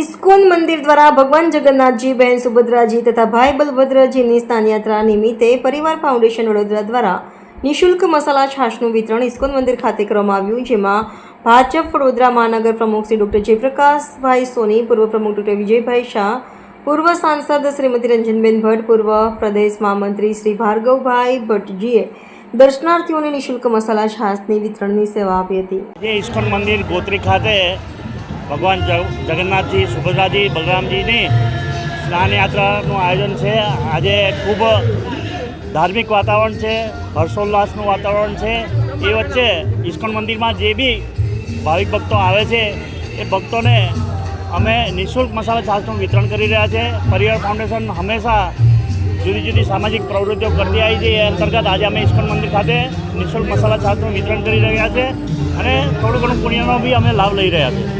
ISKCON મંદિર દ્વારા ભગવાન જગન્નાથજી બહેન સુભદ્રાજી તથા ભાઈ બલભદ્રજીની સ્નાનયાત્રા નિમિત્તે પરિવાર ફાઉન્ડેશન વડોદરા દ્વારા નિઃશુલ્ક મસાલા છાશનું વિતરણ ઇસ્કોન મંદિર ખાતે કરવામાં આવ્યું, જેમાં ભાજપ વડોદરા મહાનગર પ્રમુખ શ્રી ડૉક્ટર જયપ્રકાશભાઈ સોની, પૂર્વ પ્રમુખ ડૉક્ટર વિજયભાઈ શાહ, પૂર્વ સાંસદ શ્રીમતી રંજનબેન ભટ્ટ, પૂર્વ પ્રદેશ મહામંત્રી શ્રી ભાર્ગવભાઈ ભટ્ટજીએ દર્શનાર્થીઓને નિઃશુલ્ક મસાલા છાસની વિતરણની સેવા આપી હતી. જે ઇસ્કોન મંદિર ગોત્રી ખાતે ભગવાન જગ- જગન્નાથજી, સુભદ્રાજી, બલરામજીની સ્નાન યાત્રાનું આયોજન છે. આજે ખૂબ ધાર્મિક વાતાવરણ છે, હર્ષોલ્લાસનું વાતાવરણ છે. એ વચ્ચે ઇસ્કોન મંદિરમાં જે બી ભાવિક ભક્તો આવે છે, એ ભક્તોને અમે નિઃશુલ્ક મસાલા છાસનું વિતરણ કરી રહ્યા છે. પરિવાર ફાઉન્ડેશન હંમેશા જુદી જુદી સામાજિક પ્રવૃત્તિઓ કરતી આવી છે. એ અંતર્ગત આજે અમે ઇસ્કોન મંદિર ખાતે નિઃશુલ્ક મસાલા છાશનું વિતરણ કરી રહ્યા છે. અને થોડું ઘણું પુણ્યનો બી અમે લાભ લઈ રહ્યા છીએ.